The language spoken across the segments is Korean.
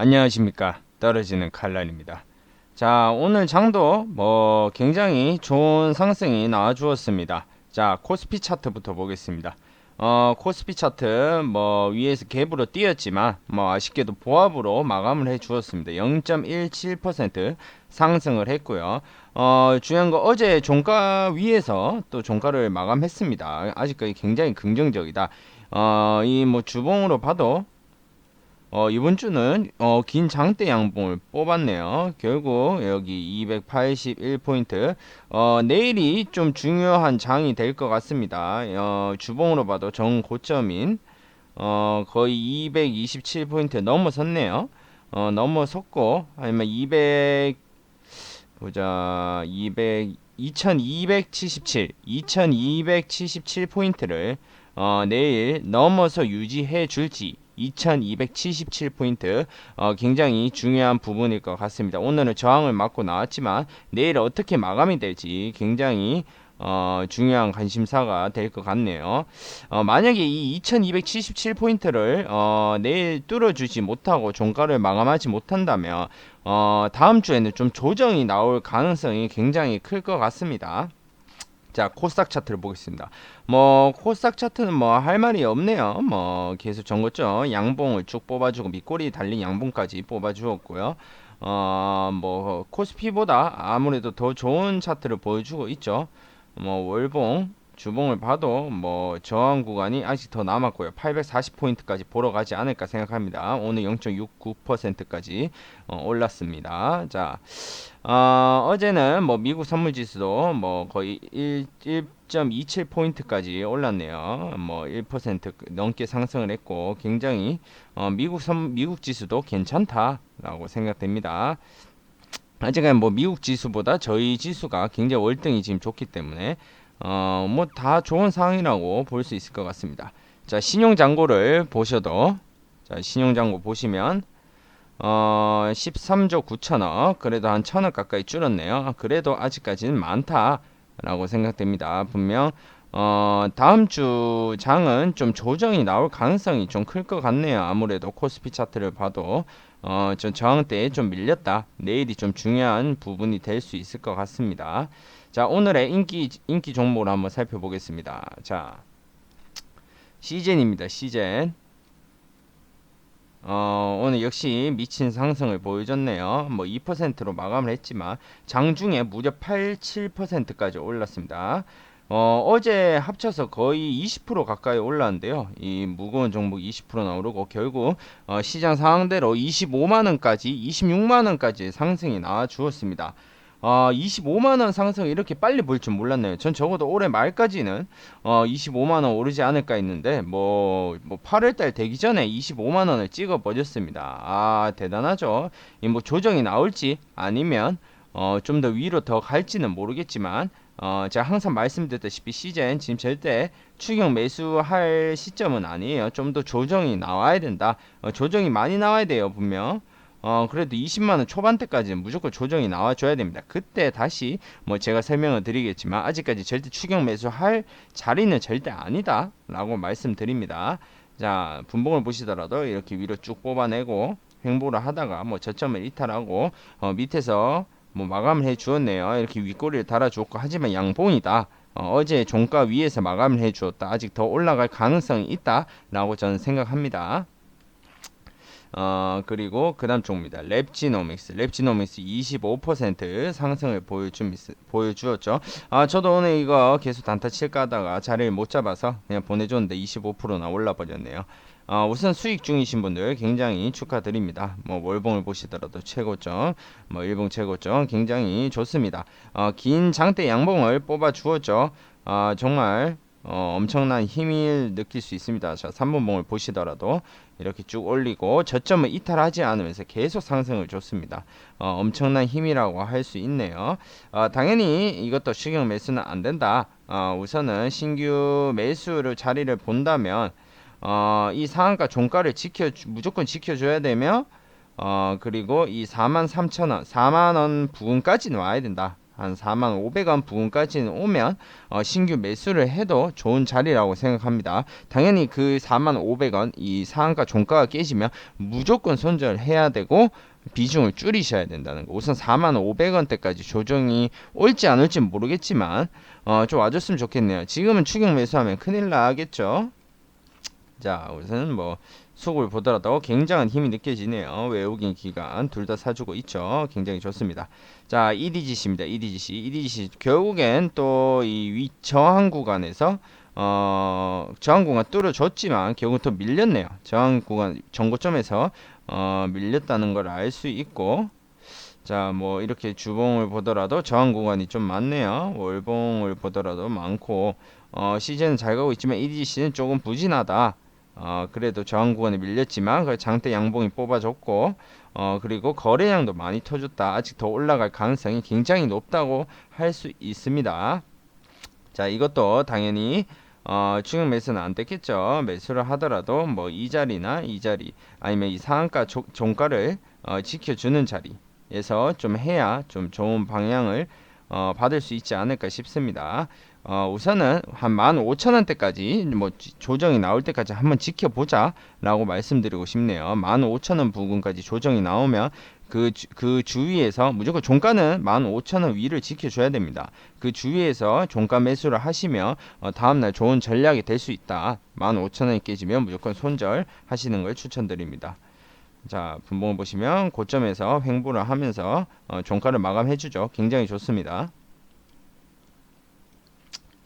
안녕하십니까. 떨어지는 칼날입니다. 자 오늘 장도 뭐 굉장히 좋은 상승이 나와 주었습니다. 자 코스피 차트부터 보겠습니다. 어 코스피 차트 뭐 위에서 갭으로 뛰었지만 뭐 아쉽게도 보합으로 마감을 해 주었습니다. 0.17% 상승을 했고요. 어 중요한 거 어제 종가 위에서 또 종가를 마감했습니다. 아직까지 굉장히 긍정적이다. 어 이 뭐 주봉으로 봐도 어, 이번 주는 어, 긴 장대 양봉을 뽑았네요. 결국 여기 281포인트. 어, 내일이 좀 중요한 장이 될 것 같습니다. 어, 주봉으로 봐도 정 고점인 어, 거의 227포인트 넘어섰네요. 어, 넘어섰고 아니면 200 보자. 200 2277 2277포인트를 어, 내일 넘어서 유지해 줄지 2277포인트 어, 굉장히 중요한 부분일 것 같습니다. 오늘은 저항을 맞고 나왔지만 내일 어떻게 마감이 될지 굉장히 어, 중요한 관심사가 될 것 같네요. 어, 만약에 이 2277포인트를 어, 내일 뚫어주지 못하고 종가를 마감하지 못한다면 어, 다음 주에는 좀 조정이 나올 가능성이 굉장히 클 것 같습니다. 자 코스닥 차트를 보겠습니다. 뭐 코스닥 차트는 뭐 할 말이 없네요. 뭐 계속 전거죠. 양봉을 쭉 뽑아주고 밑꼬리 달린 양봉까지 뽑아주었고요. 어 뭐 코스피보다 아무래도 더 좋은 차트를 보여주고 있죠. 뭐 월봉 주봉을 봐도 뭐 저항 구간이 아직 더 남았고요. 840포인트까지 보러 가지 않을까 생각합니다. 오늘 0.69%까지 어, 올랐습니다. 자, 어, 어제는 뭐 미국 선물 지수도 뭐 거의 1, 1.27포인트까지 올랐네요. 뭐 1% 넘게 상승을 했고 굉장히 어, 미국 선 미국 지수도 괜찮다라고 생각됩니다. 아직은 뭐 미국 지수보다 저희 지수가 굉장히 월등히 지금 좋기 때문에 어, 뭐 다 좋은 상황이라고 볼 수 있을 것 같습니다. 자, 신용 잔고를 보셔도 자, 신용 잔고 보시면 어, 13조 9천억 그래도 한 천억 가까이 줄었네요. 그래도 아직까지는 많다라고 생각됩니다. 분명 어, 다음 주 장은 좀 조정이 나올 가능성이 좀 클 것 같네요. 아무래도 코스피 차트를 봐도 어, 좀 저항대에 좀 밀렸다. 내일이 좀 중요한 부분이 될 수 있을 것 같습니다. 자, 오늘의 인기 인기 종목을 한번 살펴보겠습니다. 자, 시젠입니다. 시젠. 어, 오늘 역시 미친 상승을 보여줬네요. 뭐 2%로 마감을 했지만 장중에 무려 8, 7%까지 올랐습니다. 어, 어제 합쳐서 거의 20% 가까이 올랐는데요. 이 무거운 종목 20%나 오르고 결국 어, 시장 상황대로 25만 원까지 26만 원까지 상승이 나와 주었습니다. 어, 25만 원 상승 이렇게 빨리 볼 줄 몰랐네요. 전 적어도 올해 말까지는 어, 25만 원 오르지 않을까 했는데 뭐, 뭐 8월 달 되기 전에 25만 원을 찍어 버렸습니다. 아, 대단하죠. 이뭐 조정이 나올지 아니면 어, 좀 더 위로 더 갈지는 모르겠지만 어, 제가 항상 말씀드렸다시피 시즌 지금 절대 추경 매수할 시점은 아니에요. 좀 더 조정이 나와야 된다. 어, 조정이 많이 나와야 돼요, 분명. 어, 그래도 20만원 초반대까지는 무조건 조정이 나와줘야 됩니다. 그때 다시 뭐 제가 설명을 드리겠지만 아직까지 절대 추경 매수할 자리는 절대 아니다. 라고 말씀드립니다. 자, 분봉을 보시더라도 이렇게 위로 쭉 뽑아내고 횡보를 하다가 뭐 저점을 이탈하고 어, 밑에서 뭐 마감을 해 주었네요. 이렇게 윗꼬리를 달아 주었고 하지만 양봉이다. 어, 제 종가 위에서 마감을 해 주었다. 아직 더 올라갈 가능성이 있다 라고 저는 생각합니다. 어, 그리고 그 다음 종입니다. 랩지노믹스. 랩지노믹스 25% 상승을 보여주, 보여주었죠. 아, 저도 오늘 이거 계속 단타 칠까 하다가 자리를 못 잡아서 그냥 보내줬는데 25%나 올라버렸네요. 어, 우선 수익 중이신 분들 굉장히 축하드립니다. 뭐 월봉을 보시더라도 최고점, 뭐 일봉 최고점 굉장히 좋습니다. 어, 긴 장대 양봉을 뽑아 주었죠. 어, 정말 어, 엄청난 힘을 느낄 수 있습니다. 자, 3분봉을 보시더라도 이렇게 쭉 올리고 저점을 이탈하지 않으면서 계속 상승을 줬습니다. 어, 엄청난 힘이라고 할 수 있네요. 어, 당연히 이것도 추경 매수는 안 된다. 어, 우선은 신규 매수를 자리를 본다면 어, 이 상한가 종가를 지켜 무조건 지켜줘야 되며 어, 그리고 이 4만 3천 원, 4만 원 부근까지는 와야 된다. 한 4만 500원 부근까지는 오면 어, 신규 매수를 해도 좋은 자리라고 생각합니다. 당연히 그 4만 500원 이 상한가 종가가 깨지면 무조건 손절해야 되고 비중을 줄이셔야 된다는 거. 우선 4만 500원대까지 조정이 올지 안 올지 모르겠지만 어, 좀 와줬으면 좋겠네요. 지금은 추격 매수하면 큰일 나겠죠. 자, 우선 뭐 속을 보더라도 굉장한 힘이 느껴지네요. 외국인 기관 둘 다 사주고 있죠. 굉장히 좋습니다. 자, EDGC입니다. EDGC. EDGC 결국엔 또 이 저항 구간에서 어, 저항 구간 뚫어줬지만 결국 또 밀렸네요. 저항 구간 정고점에서 어, 밀렸다는 걸 알 수 있고 자, 뭐 이렇게 주봉을 보더라도 저항 구간이 좀 많네요. 월봉을 보더라도 많고 어, 시즌은 잘 가고 있지만 EDC는 조금 부진하다. 어, 그래도 저항 구간에 밀렸지만 그 장대 양봉이 뽑아줬고 어, 그리고 거래량도 많이 터졌다. 아직 더 올라갈 가능성이 굉장히 높다고 할 수 있습니다. 자, 이것도 당연히 어, 추격 매수는 안 됐겠죠. 매수를 하더라도 뭐 이 자리나 이 자리 아니면 이 상한가 조, 종가를 어, 지켜주는 자리에서 좀 해야 좀 좋은 방향을 어, 받을 수 있지 않을까 싶습니다. 어, 우선은 한 15,000원대까지 뭐 지- 조정이 나올 때까지 한번 지켜보자 라고 말씀드리고 싶네요. 15,000원 부근까지 조정이 나오면 그, 주, 그 주위에서 무조건 종가는 15,000원 위를 지켜줘야 됩니다. 그 주위에서 종가 매수를 하시면 어, 다음날 좋은 전략이 될 수 있다. 15,000원이 깨지면 무조건 손절 하시는 걸 추천드립니다. 자, 분봉을 보시면 고점에서 횡보를 하면서 어, 종가를 마감해주죠. 굉장히 좋습니다.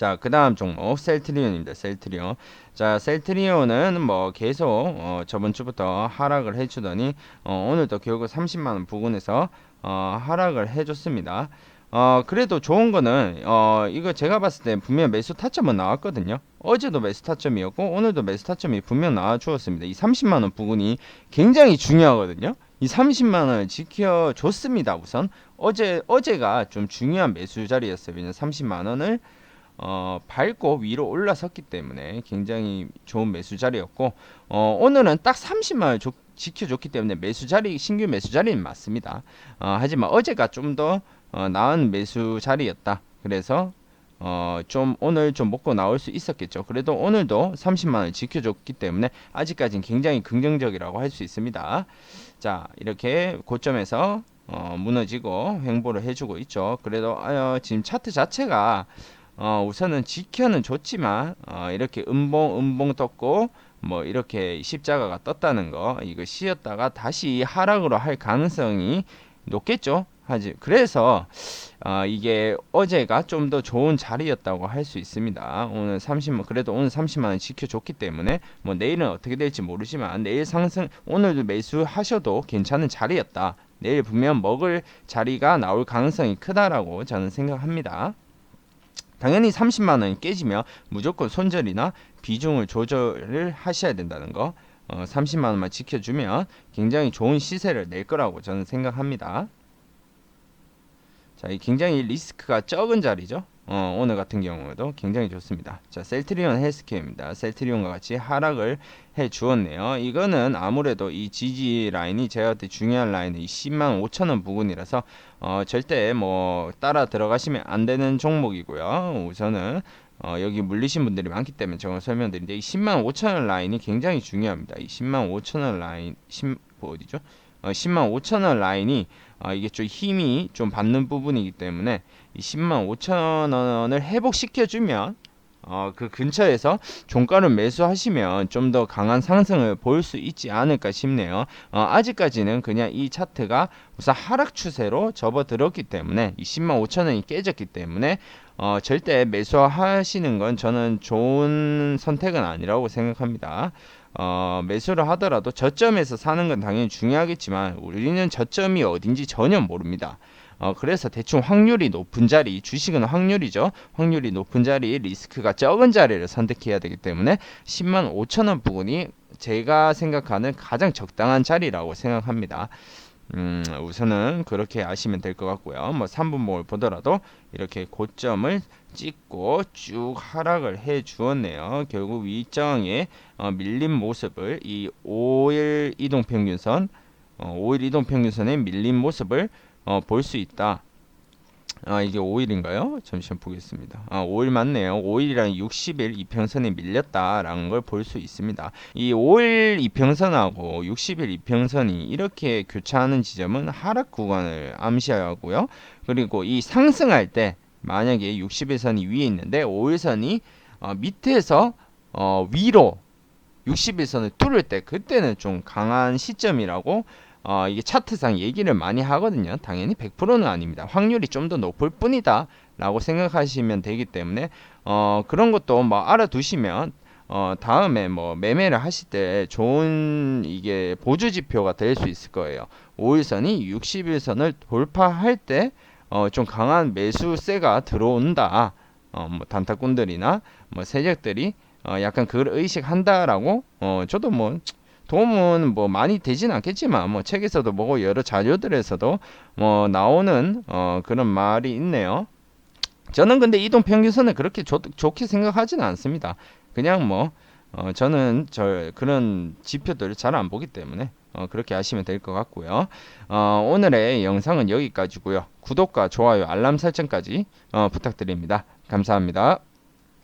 자, 그 다음 종목 셀트리온입니다. 셀트리온. 자, 셀트리온은 뭐 계속 어, 저번 주부터 하락을 해주더니 어, 오늘도 결국 30만 원 부근에서 어, 하락을 해줬습니다. 어, 그래도 좋은 거는 어, 이거 제가 봤을 때 분명 매수 타점은 나왔거든요. 어제도 매수 타점이었고 오늘도 매수 타점이 분명 나와 주었습니다. 이 30만 원 부근이 굉장히 중요하거든요. 이 30만 원을 지켜줬습니다. 우선 어제 어제가 좀 중요한 매수 자리였어요. 왜냐면 30만 원을 어, 밟고 위로 올라섰기 때문에 굉장히 좋은 매수 자리였고 어, 오늘은 딱 30만을 조, 지켜줬기 때문에 매수 자리 신규 매수 자리는 맞습니다. 어, 하지만 어제가 좀더 어, 나은 매수 자리였다. 그래서 어, 좀 오늘 좀 먹고 나올 수 있었겠죠. 그래도 오늘도 30만을 지켜줬기 때문에 아직까지는 굉장히 긍정적이라고 할 수 있습니다. 자 이렇게 고점에서 어, 무너지고 횡보를 해주고 있죠. 그래도 어, 지금 차트 자체가 어, 우선은 지켜는 줬지만 어, 이렇게 음봉 음봉 떴고 뭐 이렇게 십자가가 떴다는 거 이거 쉬었다가 다시 하락으로 할 가능성이 높겠죠. 하지 그래서 어, 이게 어제가 좀 더 좋은 자리였다고 할 수 있습니다. 오늘 30만 그래도 오늘 30만 원 지켜줬기 때문에 뭐 내일은 어떻게 될지 모르지만 내일 상승 오늘도 매수하셔도 괜찮은 자리였다. 내일 분명 먹을 자리가 나올 가능성이 크다라고 저는 생각합니다. 당연히 30만 원이 깨지면 무조건 손절이나 비중을 조절을 하셔야 된다는 거. 어, 30만 원만 지켜주면 굉장히 좋은 시세를 낼 거라고 저는 생각합니다. 자, 이 굉장히 리스크가 적은 자리죠. 어, 오늘 같은 경우에도 굉장히 좋습니다. 자, 셀트리온 헬스케어입니다. 셀트리온과 같이 하락을 해 주었네요. 이거는 아무래도 이 지지 라인이 제가 볼때 중요한 라인 이 10만 5천 원 부근이라서 어, 절대 뭐 따라 들어가시면 안 되는 종목이고요. 우선은 어, 여기 물리신 분들이 많기 때문에 제가 설명드리는데 이 10만 5천 원 라인이 굉장히 중요합니다. 이 10만 5천 원 라인 10, 뭐 어디죠? 어, 10만 5천 원 라인이 어, 이게 좀 힘이 좀 받는 부분이기 때문에 이 10만 5천 원을 회복시켜 주면 어, 그 근처에서 종가를 매수하시면 좀 더 강한 상승을 볼 수 있지 않을까 싶네요. 어, 아직까지는 그냥 이 차트가 우선 하락 추세로 접어들었기 때문에 이 10만 5천 원이 깨졌기 때문에 어, 절대 매수하시는 건 저는 좋은 선택은 아니라고 생각합니다. 어, 매수를 하더라도 저점에서 사는 건 당연히 중요하겠지만 우리는 저점이 어딘지 전혀 모릅니다. 어, 그래서 대충 확률이 높은 자리, 주식은 확률이죠. 확률이 높은 자리, 리스크가 적은 자리를 선택해야 되기 때문에 10만 5천 원 부분이 제가 생각하는 가장 적당한 자리라고 생각합니다. 음, 우선은 그렇게 아시면 될 것 같고요. 뭐 3분목을 보더라도 이렇게 고점을 찍고 쭉 하락을 해 주었네요. 결국 위정에 어, 밀린 모습을 이 5일 이동 평균선, 어, 5일 이동 평균선에 밀린 모습을 어, 볼 수 있다. 아 이게 5일인가요? 잠시만 보겠습니다. 아 5일 맞네요. 5일이랑 60일 이평선이 밀렸다라는 걸 볼 수 있습니다. 이 5일 이평선하고 60일 이평선이 이렇게 교차하는 지점은 하락 구간을 암시하고요. 그리고 이 상승할 때 만약에 60일선이 위에 있는데 5일선이 어, 밑에서 어, 위로 60일선을 뚫을 때 그때는 좀 강한 시점이라고 어, 이게 차트상 얘기를 많이 하거든요. 당연히 100%는 아닙니다. 확률이 좀 더 높을 뿐이다. 라고 생각하시면 되기 때문에 어, 그런 것도 뭐 알아두시면 어, 다음에 뭐 매매를 하실 때 좋은 이게 보조 지표가 될 수 있을 거예요. 5일선이 60일선을 돌파할 때 어, 좀 강한 매수세가 들어온다. 어, 뭐 단타꾼들이나 뭐 세력들이 어, 약간 그걸 의식한다라고 어, 저도 뭐 도움은 뭐 많이 되진 않겠지만 뭐 책에서도 보고 여러 자료들에서도 뭐 나오는 어 그런 말이 있네요. 저는 근데 이동 평균선을 그렇게 좋, 좋게 생각하지는 않습니다. 그냥 뭐 어, 저는 저 그런 지표들을 잘 안 보기 때문에 어, 그렇게 하시면 될 것 같고요. 어, 오늘의 영상은 여기까지고요. 구독과 좋아요, 알람 설정까지 어, 부탁드립니다. 감사합니다.